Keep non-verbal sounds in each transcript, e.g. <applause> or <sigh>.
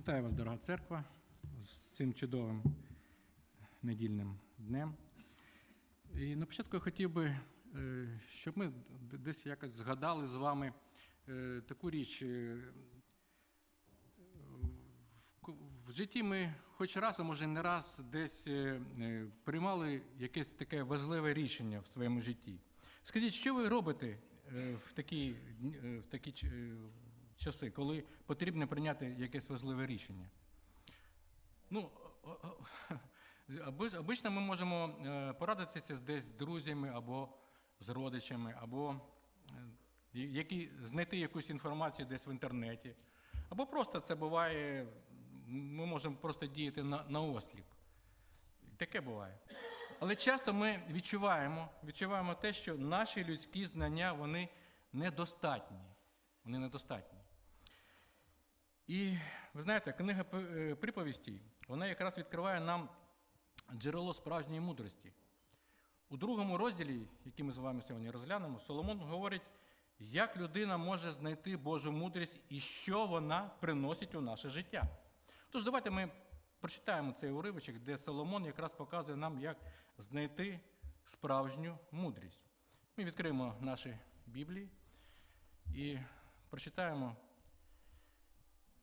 Вітаю вас, дорога церква, з цим чудовим недільним днем. І на початку я хотів би, е, щоб ми десь якось згадали з вами е, таку річ. е, в житті ми хоч раз, а може не раз, десь приймали якесь таке важливе рішення в своєму житті. Скажіть, що ви робите в такі, в такі часи, коли потрібно прийняти якесь важливе рішення? Ну, <laughs> обично ми можемо е, порадитися десь з друзями або з родичами, або е, які, знайти якусь інформацію десь в інтернеті. Або просто це буває, ми можемо просто діяти на, на осліп. Таке буває. Але часто ми відчуваємо, відчуваємо те, що наші людські знання вони недостатні. Вони недостатні. І ви знаєте, книга е, приповістей, вона якраз відкриває нам джерело справжньої мудрості. У другому розділі, який ми з вами сьогодні розглянемо, Соломон говорить, як людина може знайти Божу мудрість і що вона приносить у наше життя. Тож давайте ми прочитаємо цей уривочок, де Соломон якраз показує нам, як знайти справжню мудрість. Ми відкриємо наші Біблії і прочитаємо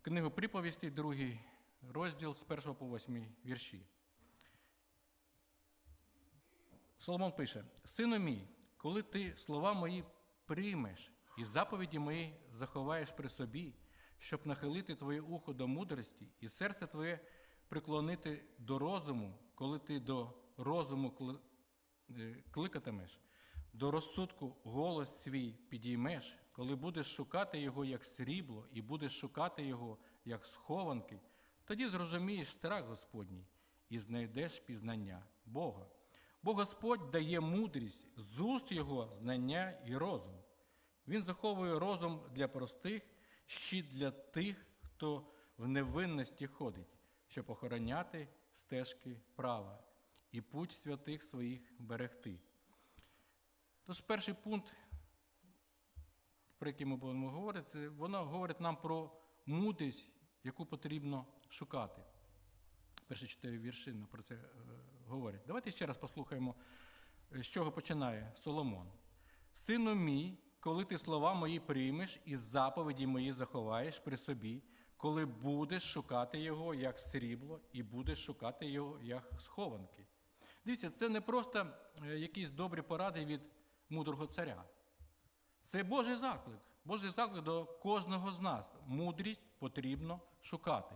книгу приповістей, другий розділ з 1 по 8 вірші. Соломон пише: Сину мій, коли ти слова мої приймеш і заповіді мої заховаєш при собі, щоб нахилити твоє ухо до мудрості і серце твоє приклонити до розуму, коли ти до розуму е, кликатимеш, до розсудку голос свій підіймеш, коли будеш шукати його як срібло, і будеш шукати його як схованки, тоді зрозумієш страх Господній і знайдеш пізнання Бога. Бо Господь дає мудрість, з уст Його знання і розум. Він заховує розум для простих, щит для тих, хто в невинності ходить, щоб охороняти стежки права і путь святих своїх берегти. Тож перший пункт, про який ми будемо говорити, це воно говорить нам про мудрість, яку потрібно шукати. Перші чотири вірші ну, про це е, говорять. Давайте ще раз послухаємо, е, з чого починає Соломон. Сину мій, коли ти слова мої приймеш і заповіді мої заховаєш при собі, коли будеш шукати його як срібло, і будеш шукати його як схованки. Дивіться, це не просто е, якісь добрі поради від мудрого царя. Це Божий заклик. Божий заклик до кожного з нас. Мудрість потрібно шукати.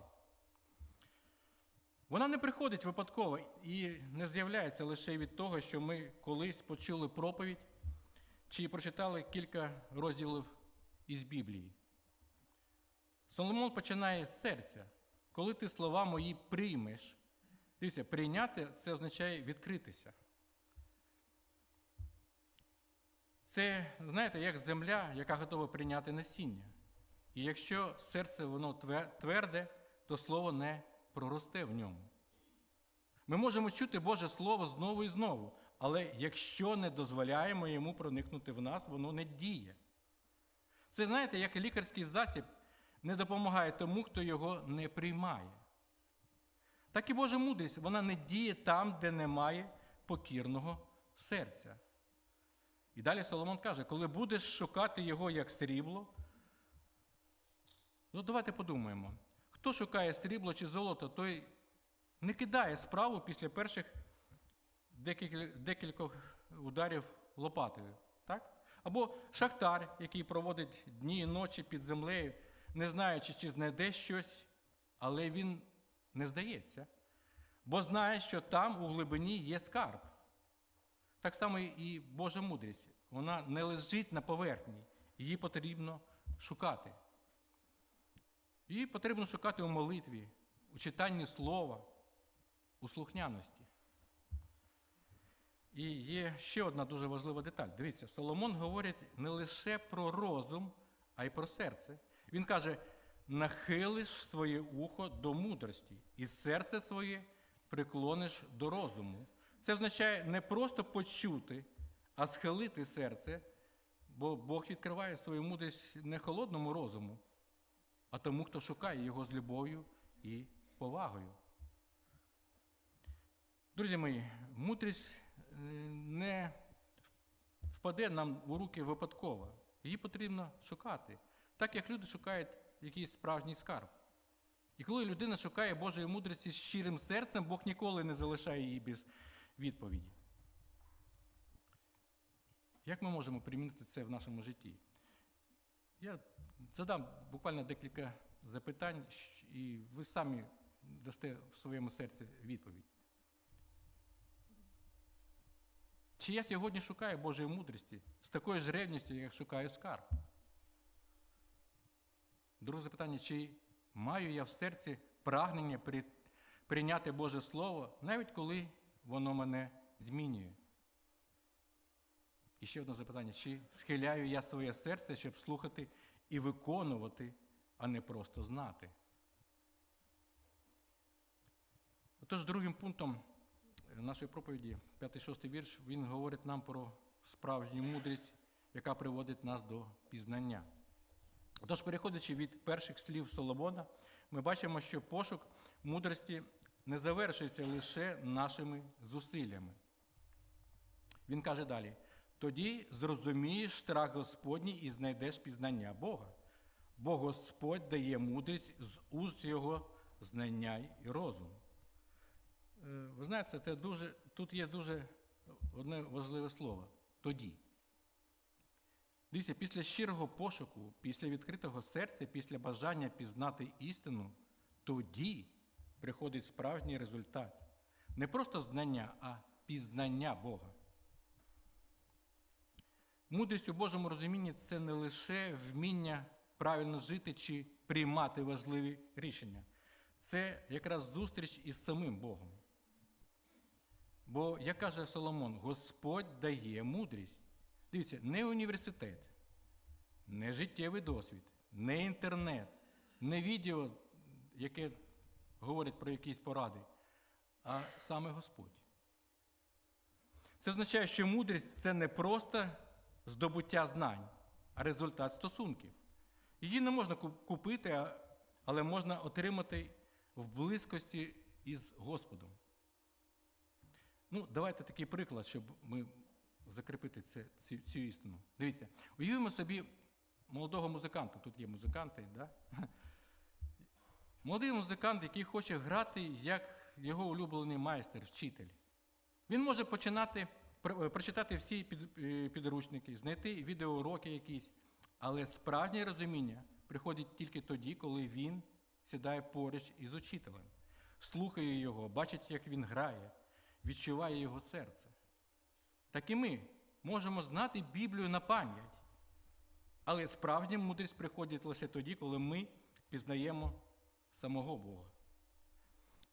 Вона не приходить випадково і не з'являється лише від того, що ми колись почули проповідь чи прочитали кілька розділів із Біблії. Соломон починає з серця. Коли ти слова мої приймеш, дивіться, прийняти це означає відкритися. Це, знаєте, як земля, яка готова прийняти насіння. І якщо серце воно тверде, то слово не проросте в ньому. Ми можемо чути Боже Слово знову і знову, але якщо не дозволяємо йому проникнути в нас, воно не діє. Це, знаєте, як лікарський засіб не допомагає тому, хто його не приймає. Так і Божа мудрість, вона не діє там, де немає покірного серця. І далі Соломон каже: коли будеш шукати його як срібло, ну давайте подумаємо. Хто шукає срібло чи золото, той не кидає справу після перших декількох ударів лопатою. Так? Або шахтар, який проводить дні і ночі під землею, не знаючи, чи знайде щось, але він не здається, бо знає, що там у глибині є скарб. Так само і Божа мудрість. Вона не лежить на поверхні, її потрібно шукати. Її потрібно шукати у молитві, у читанні слова, у слухняності. І є ще одна дуже важлива деталь. Дивіться, Соломон говорить не лише про розум, а й про серце. Він каже: нахилиш своє ухо до мудрості, і серце своє приклониш до розуму. Це означає не просто почути, а схилити серце, бо Бог відкриває свою мудрість не холодному розуму, а тому, хто шукає його з любов'ю і повагою. Друзі мої, мудрість е, не впаде нам у руки випадково. Її потрібно шукати, так як люди шукають якийсь справжній скарб. І коли людина шукає Божої мудрості з щирим серцем, Бог ніколи не залишає її без відповіді. Як ми можемо примінити це в нашому житті? Я задам буквально декілька запитань, і ви самі дасте в своєму серці відповідь. Чи я сьогодні шукаю Божої мудрості з такою ж ревністю, як шукаю скарб? Друге запитання, чи маю я в серці прагнення прийняти Боже Слово, навіть коли воно мене змінює? І ще одне запитання: чи схиляю я своє серце, щоб слухати і виконувати, а не просто знати? Отож, другим пунктом нашої проповіді, 5-6 вірш, він говорить нам про справжню мудрість, яка приводить нас до пізнання. Отож, переходячи від перших слів Соломона, ми бачимо, що пошук мудрості не завершується лише нашими зусиллями. Він каже далі: тоді зрозумієш страх Господній і знайдеш пізнання Бога, бо Господь дає мудрість з уст Його знання і розум. Е, Ви знаєте, це дуже, тут є дуже одне важливе слово тоді. Дивіться, після щирого пошуку, після відкритого серця, після бажання пізнати істину, тоді приходить справжній результат. Не просто знання, а пізнання Бога. Мудрість у Божому розумінні це не лише вміння правильно жити чи приймати важливі рішення. Це якраз зустріч із самим Богом. Бо, як каже Соломон, Господь дає мудрість. Дивіться, не університет, не життєвий досвід, не інтернет, не відео, яке говорить про якісь поради, а саме Господь. Це означає, що мудрість це не просто здобуття знань, а результат стосунків. Її не можна купити, але можна отримати в близькості із Господом. Ну, давайте такий приклад, щоб ми закріпити це, цю, цю істину. Дивіться, уявімо собі молодого музиканта. Тут є музиканти, да? Молодий музикант, який хоче грати як його улюблений майстер, вчитель. Він може починати е, прочитати всі е, підручники, знайти відеоуроки якісь, але справжнє розуміння приходить тільки тоді, коли він сідає поруч із учителем, слухає його, бачить, як він грає, відчуває його серце. Так і ми можемо знати Біблію на пам'ять, але справжня мудрість приходить лише тоді, коли ми пізнаємо самого Бога.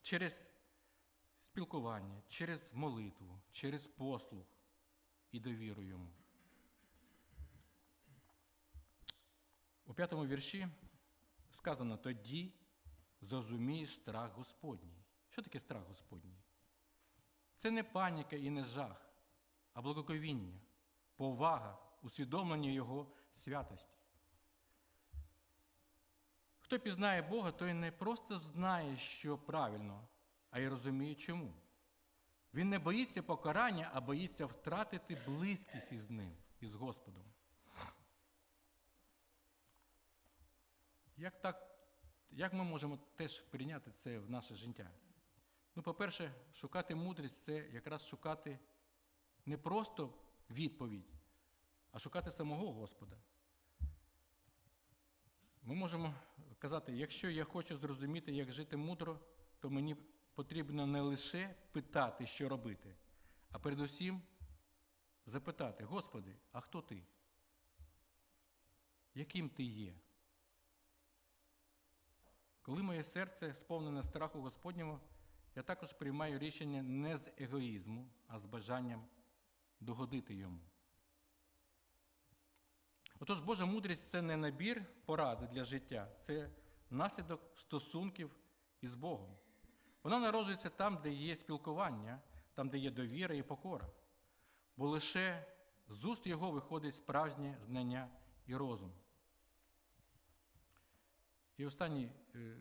Через спілкування, через молитву, через послух і довіру йому. У п'ятому вірші сказано: тоді зрозумієш страх Господній. Що таке страх Господній? Це не паніка і не жах, а благоговіння, повага, усвідомлення Його святості. Хто пізнає Бога, той не просто знає, що правильно, а й розуміє чому. Він не боїться покарання, а боїться втратити близькість із ним, із Господом. Як, так, як ми можемо теж прийняти це в наше життя? Ну, по-перше, шукати мудрість це якраз шукати не просто відповідь, а шукати самого Господа. Ми можемо казати, якщо я хочу зрозуміти, як жити мудро, то мені потрібно не лише питати, що робити, а передусім запитати, Господи, а хто ти? Яким ти є? Коли моє серце сповнене страху Господнього, я також приймаю рішення не з егоїзму, а з бажанням догодити йому. Отож, Божа мудрість це не набір поради для життя, це наслідок стосунків із Богом. Вона народжується там, де є спілкування, там, де є довіра і покора. Бо лише з уст його виходить справжнє знання і розум. І останній е,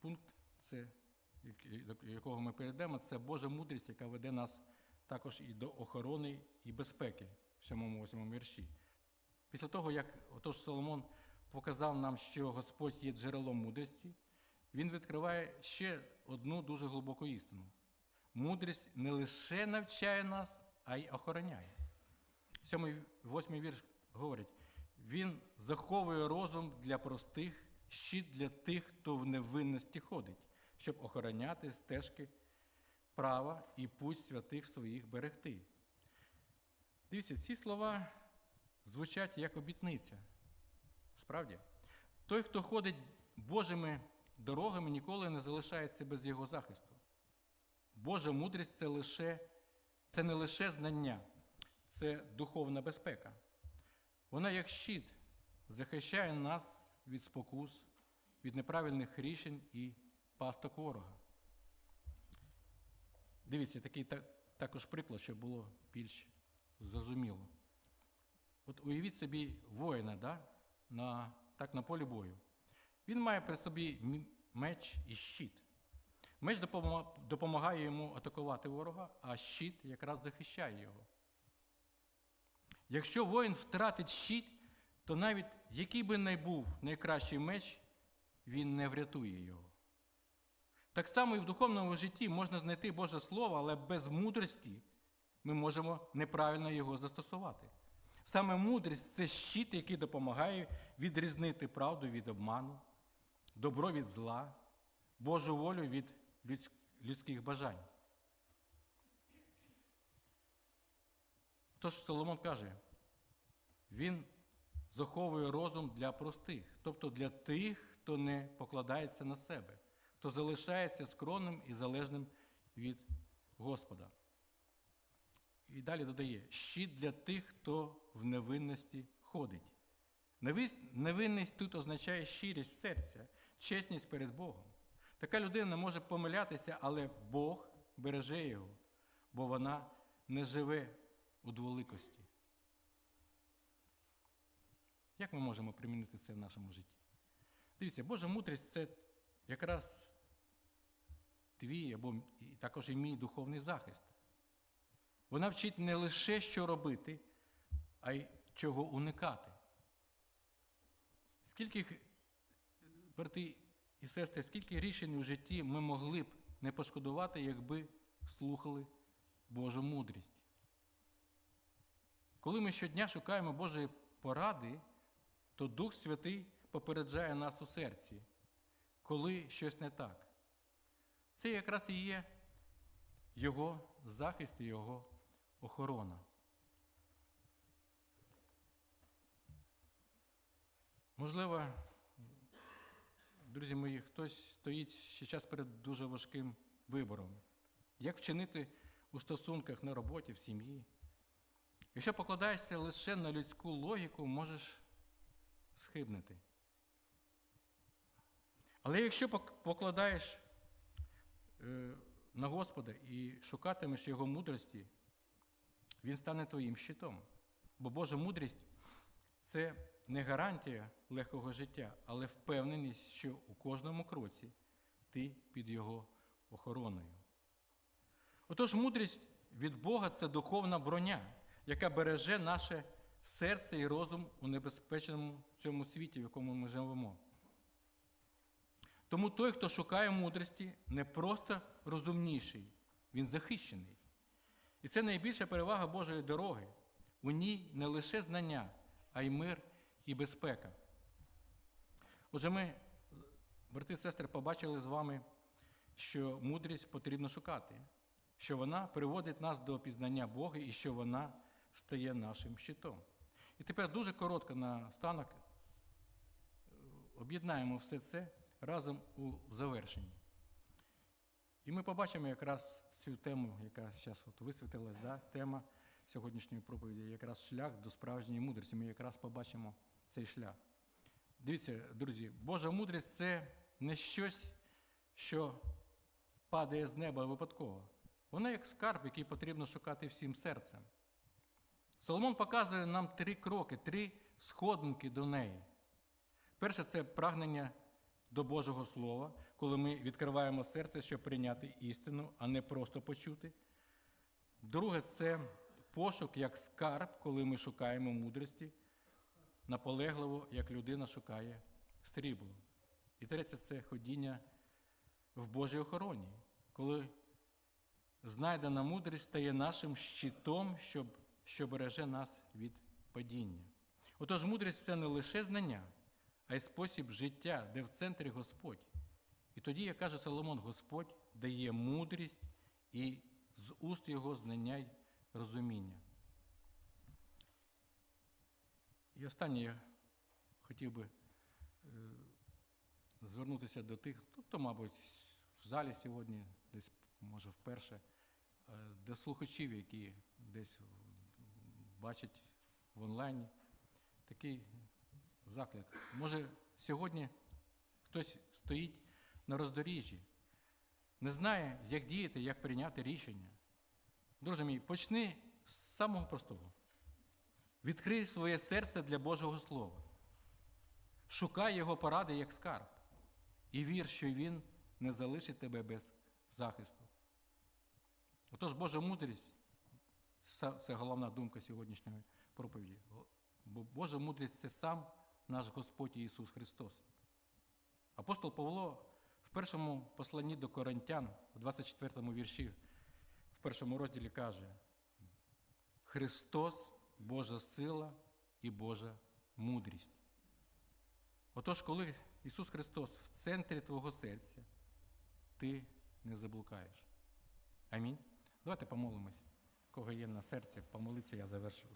пункт це, до якого ми перейдемо, це Божа мудрість, яка веде нас також і до охорони і безпеки в 7-8 вірші. Після того, як отож Соломон показав нам, що Господь є джерелом мудрості, він відкриває ще одну дуже глибоку істину. Мудрість не лише навчає нас, а й охороняє. Сьомий, восьмий вірш говорить: він заховує розум для простих, щит для тих, хто в невинності ходить, щоб охороняти стежки права і путь святих своїх берегти. Дивіться, ці слова звучать як обітниця. Справді, той, хто ходить Божими дорогами, ніколи не залишається без його захисту. Божа мудрість це, лише, це не лише знання, це духовна безпека. Вона, як щит, захищає нас від спокус, від неправильних рішень і пасток ворога. Дивіться, такий та- також приклад, щоб було більш зрозуміло. От уявіть собі воїна да, на, так, на полі бою. Він має при собі меч і щит. Меч допомагає йому атакувати ворога, а щит якраз захищає його. Якщо воїн втратить щит, то навіть який би не був найкращий меч, він не врятує його. Так само і в духовному житті можна знайти Боже Слово, але без мудрості ми можемо неправильно його застосувати. Саме мудрість це щит, який допомагає відрізнити правду від обману, добро від зла, Божу волю від людських бажань. Тож Соломон каже, він заховує розум для простих, тобто для тих, хто не покладається на себе, хто залишається скромним і залежним від Господа. І далі додає: щит для тих, хто в невинності ходить. Невинність тут означає щирість серця, чесність перед Богом. Така людина може помилятися, але Бог береже його, бо вона не живе у дволикості. Як ми можемо примінити це в нашому житті? Дивіться, Божа мудрість це якраз твій або також і мій духовний захист. Вона вчить не лише що робити, а й чого уникати. Скільки, брати і сестри, скільки рішень у житті ми могли б не пошкодувати, якби слухали Божу мудрість. Коли ми щодня шукаємо Божої поради, то Дух Святий попереджає нас у серці, коли щось не так. Це якраз і є Його захист і Його охорона. Можливо, друзі мої, хтось стоїть ще час перед дуже важким вибором. Як вчинити у стосунках на роботі, в сім'ї? Якщо покладаєшся лише на людську логіку, можеш схибнути. Але якщо покладаєш е, на Господа і шукатимеш Його мудрості, Він стане твоїм щитом. Бо Божа мудрість це не гарантія легкого життя, але впевненість, що у кожному кроці ти під Його охороною. Отож, мудрість від Бога це духовна броня, яка береже наше серце і розум у небезпечному цьому світі, в якому ми живемо. Тому той, хто шукає мудрості, не просто розумніший, він захищений. І це найбільша перевага Божої дороги. У ній не лише знання, а й мир і безпека. Отже, ми, брати і сестри, побачили з вами, що мудрість потрібно шукати, що вона приводить нас до пізнання Бога і що вона стає нашим щитом. І тепер дуже коротко на станок об'єднаємо все це разом у завершенні. І ми побачимо якраз цю тему, яка зараз от висвітилась, да? тема сьогоднішньої проповіді, якраз шлях до справжньої мудрості. Ми якраз побачимо цей шлях. Дивіться, друзі, Божа мудрість це не щось, що падає з неба випадково. Вона як скарб, який потрібно шукати всім серцем. Соломон показує нам три кроки, три сходинки до неї. Перше це прагнення до Божого Слова, коли ми відкриваємо серце, щоб прийняти істину, а не просто почути. Друге, це пошук як скарб, коли ми шукаємо мудрості, наполегливо, як людина шукає срібло. І третє це ходіння в Божій охороні, коли знайдена мудрість стає нашим щитом, що береже нас від падіння. Отож, мудрість це не лише знання, а й спосіб життя, де в центрі Господь. І тоді, як каже Соломон, Господь дає мудрість і з уст його знання й розуміння. І останнє я хотів би е, звернутися до тих, хто, мабуть, в залі сьогодні, десь, може, вперше, е, до слухачів, які десь бачать в онлайні такий заклик. Може, сьогодні хтось стоїть на роздоріжжі, не знає, як діяти, як прийняти рішення. Друже мій, почни з самого простого. Відкрий своє серце для Божого Слова. Шукай Його поради як скарб. І вір, що Він не залишить тебе без захисту. Отож, Божа мудрість це головна думка сьогоднішньої проповіді. Бо Божа мудрість це сам наш Господь Ісус Христос. Апостол Павло в першому посланні до Коринтян, в 24 вірші, в першому розділі каже: Христос Божа сила і Божа мудрість. Отож, коли Ісус Христос в центрі твого серця, ти не заблукаєш. Амінь. Давайте помолимось. Кого є на серці, помолиться, я завершу.